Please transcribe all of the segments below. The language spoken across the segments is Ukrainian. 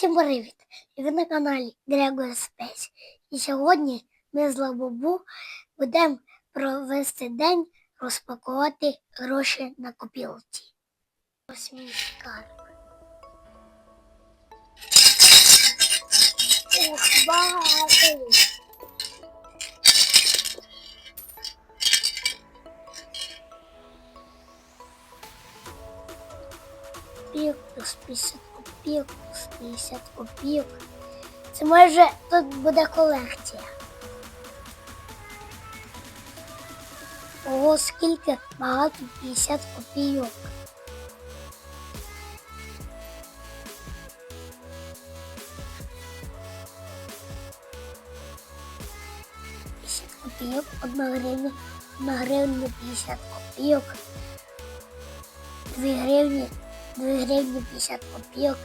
Всім привіт! Ви на каналі Gregor Space. І сьогодні ми з Лабубу будемо провести день розпакувати гроші на копілці. Мій скарб. Ух, багато. плюс 50 копійок, 50 копійок. Це майже тут буде колекція. Ого, скільки багато 50 копійок. Копійок, одна гривня, одна гривня 50 копійок, дві гривні 2 гривні 50 копійок,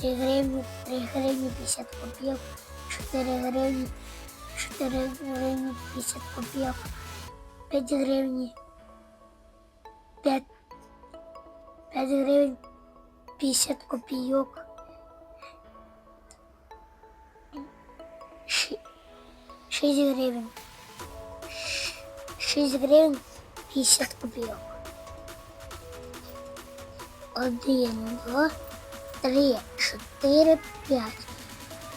3 гривні, 3 гривні 50 копійок, 4 гривні, 4 гривні 50 копійок, 5 гривні, 5, 5 гривень 50 копійок, 6 гривень, 6 гривень 50 копійок. Один, два, три, чотири, п'ять.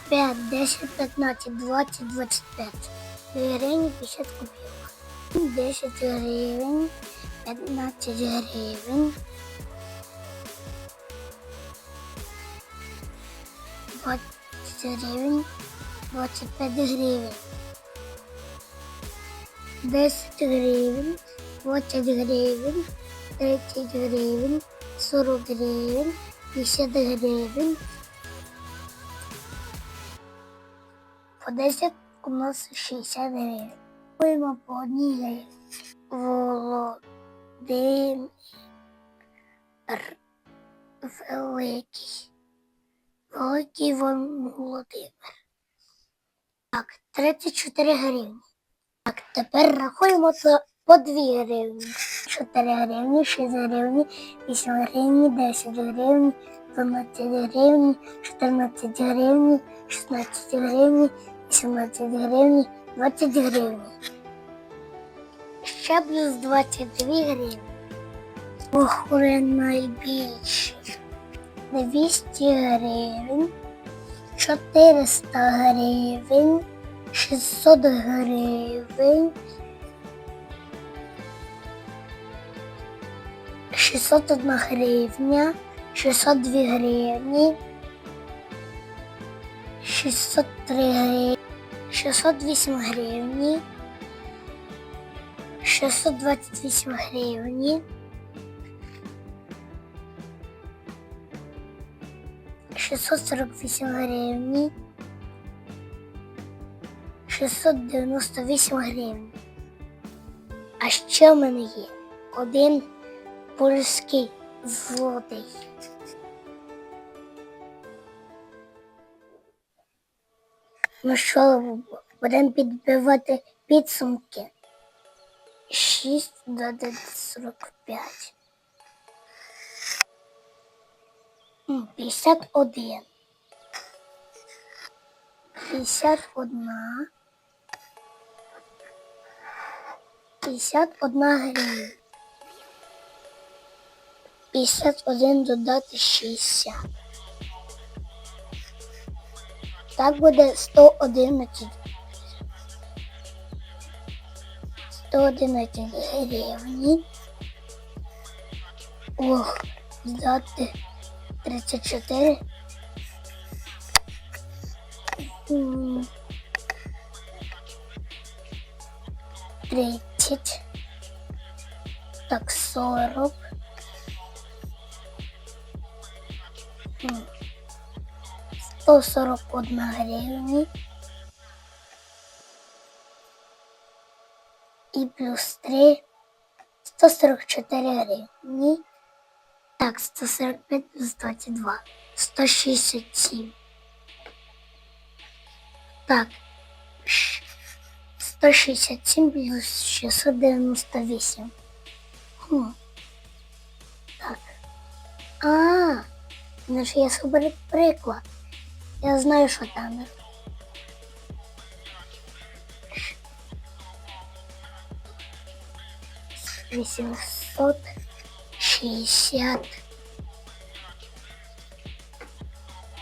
П'ять, десять, п'ятнадцять, двадцять, двадцять п'ять. Гривні, 50 копійок. Десять гривень, п'ятнадцять гривень. Двадцять гривень, двадцять п'ять гривень. Десять гривень, двадцять гривень, тридцять гривень. 40 гривень, 50 гривень. По 10 у нас 60 гривень. Купуємо по одній гривні. Володимир Великий. Великий Володимир. Так, 34 гривні. Так, тепер рахуємо це по 2 гривні. 4 гривні, 6 гривні, 8 гривні, 10 гривень, 12 гривень, 14 гривень, 16 гривень, 18 гривень, 20 гривень. Ще плюс 22 гривні. Охуре найбільше. 200 гривень, 400 гривень, 600 гривень, 601 гривня, 602 гривні, 603 гривні, 608 гривні, 628 гривні, 648 гривні, 698 гривень. А ще в мене є один польський злодей. Ну що, будемо підбивати підсумки. 6 додати 45. М, 51. 51. 51 гривня. 51 додати 60. Так буде 111. 111 гривні. Ох, додати 34. М, 30. Так, 40. 141 гривні. І плюс 3 144 гривні. Так, 145 плюс 22. 167. Так. щ- 167 плюс 698. Хм. Так. А, ну ж я собі приклад. Я знаю, що таймер. Вісімсот шістдесят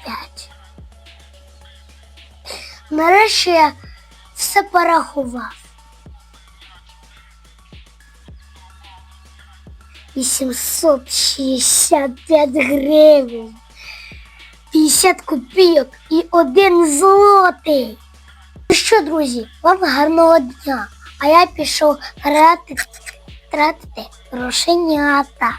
п'ять. Нарешті я все порахував. 865 гривень, 50 копійок і один злотий. Ну що, друзі, вам гарного дня. А я пішов тратити, тратити грошенята.